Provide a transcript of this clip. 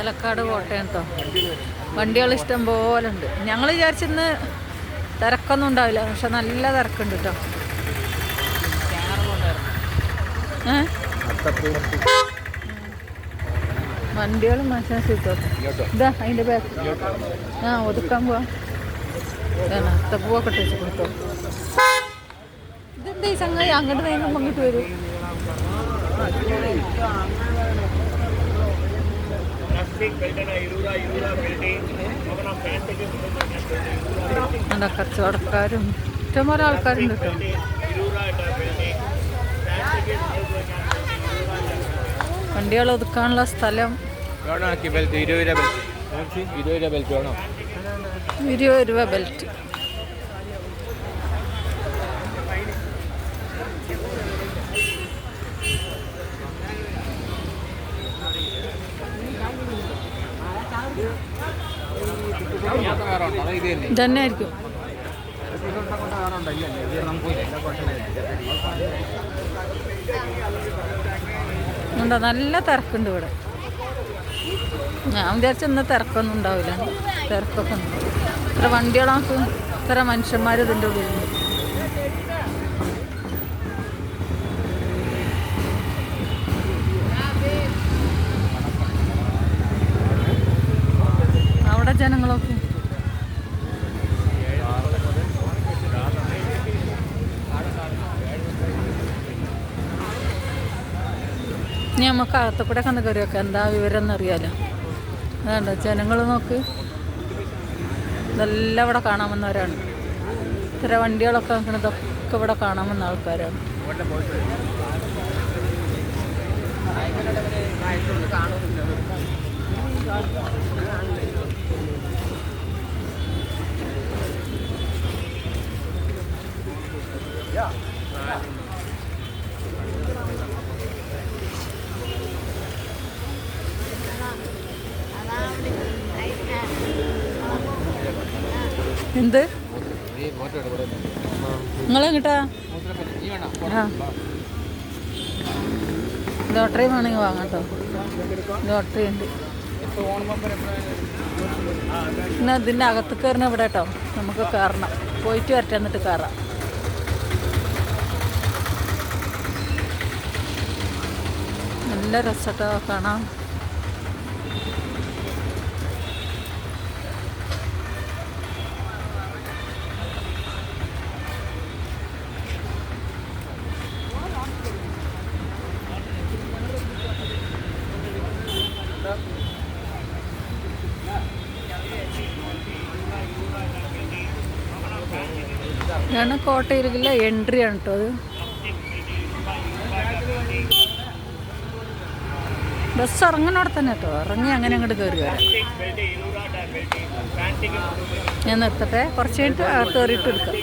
പാലക്കാട് കോട്ടയം കേട്ടോ വണ്ടികൾ ഇഷ്ടം പോലെ ഉണ്ട്. ഞങ്ങൾ വിചാരിച്ചിന്ന് തിരക്കൊന്നും ഉണ്ടാവില്ല. പക്ഷെ നല്ല തിരക്കുണ്ട് കേട്ടോ വണ്ടികളും മനസ്സിലാക്കി കിട്ടോ ഇതാ അതിന്റെ ബാക്ക്. ആ ഒതുക്കാൻ പോവാ. വെച്ച് കൊടുത്തോ. ഇതെന്താ ഈ സംഗതി? അങ്ങോട്ട് നീങ്ങുമ്പോൾ അങ്ങോട്ട് വരും. എന്താ കച്ചവടക്കാരും ഇഷ്ടംപോലെ ആൾക്കാരുണ്ട് കേട്ടോ. വണ്ടികൾ ഒതുക്കാനുള്ള സ്ഥലം. ഇരുപത് രൂപ ബെൽറ്റ് ഇരുപത് രൂപ ബെൽറ്റ് വേണോ ഇരുപത് രൂപ ബെൽറ്റ് വേറെ ഉണ്ടോ അതോ ഇത് തന്നെ ഇതന്നെ ആയിരിക്കും ഉണ്ടോ? നല്ല തിരക്കുണ്ട് ഇവിടെ. ഞാൻ വിചാരിച്ച ഇന്ന് തിരക്കൊന്നും ഉണ്ടാവില്ല. തിരക്കൊക്കെ ഉണ്ട്. ഇത്ര വണ്ടികളാക്കും. ഇത്ര മനുഷ്യന്മാർ ഇതിന്റെ ഉള്ളിലുണ്ട്. ജനങ്ങളൊക്കെ. ഇനി നമുക്ക് അകത്തക്കൂടെ കന്ന് കയറി വെക്കാം എന്താ വിവരം എന്നറിയാലോ. അതുകൊണ്ട് ജനങ്ങൾ നോക്ക്. ഇതെല്ലാം ഇവിടെ കാണാമെന്നവരാണ്. ഇത്ര വണ്ടികളൊക്കെ നിൽക്കുന്നതൊക്കെ ഇവിടെ കാണാമെന്ന ആൾക്കാരാണ്. എന്ത്? ഈ ഫോട്ടോ എടുക്കൂടെ നിങ്ങളെങ്ങിട്ടാ നീ വേണോ ആ ലോട്ടറി വേണമെങ്കിൽ വാങ്ങാട്ടോ ലോട്ടറി ഉണ്ട്. പിന്നെ ഇതിന്റെ അകത്ത് കയറണം ഇവിടെ കേട്ടോ. നമുക്ക് കയറണം. പോയിട്ട് വരട്ടെ എന്നിട്ട് കയറാം. നല്ല രസട്ടോ കാണാം ഇതാണ് കോട്ടയിലുള്ള എൻട്രി ആണ് കേട്ടോ അത്. ബസ് ഇറങ്ങുന്നവിടെ തന്നെ കേട്ടോ ഇറങ്ങി അങ്ങനെ അങ്ങോട്ട് കയറി വരാം. ഞാൻ നിർത്തട്ടെ. കുറച്ച് കഴിഞ്ഞിട്ട് കയറിയിട്ട് എടുക്കാം.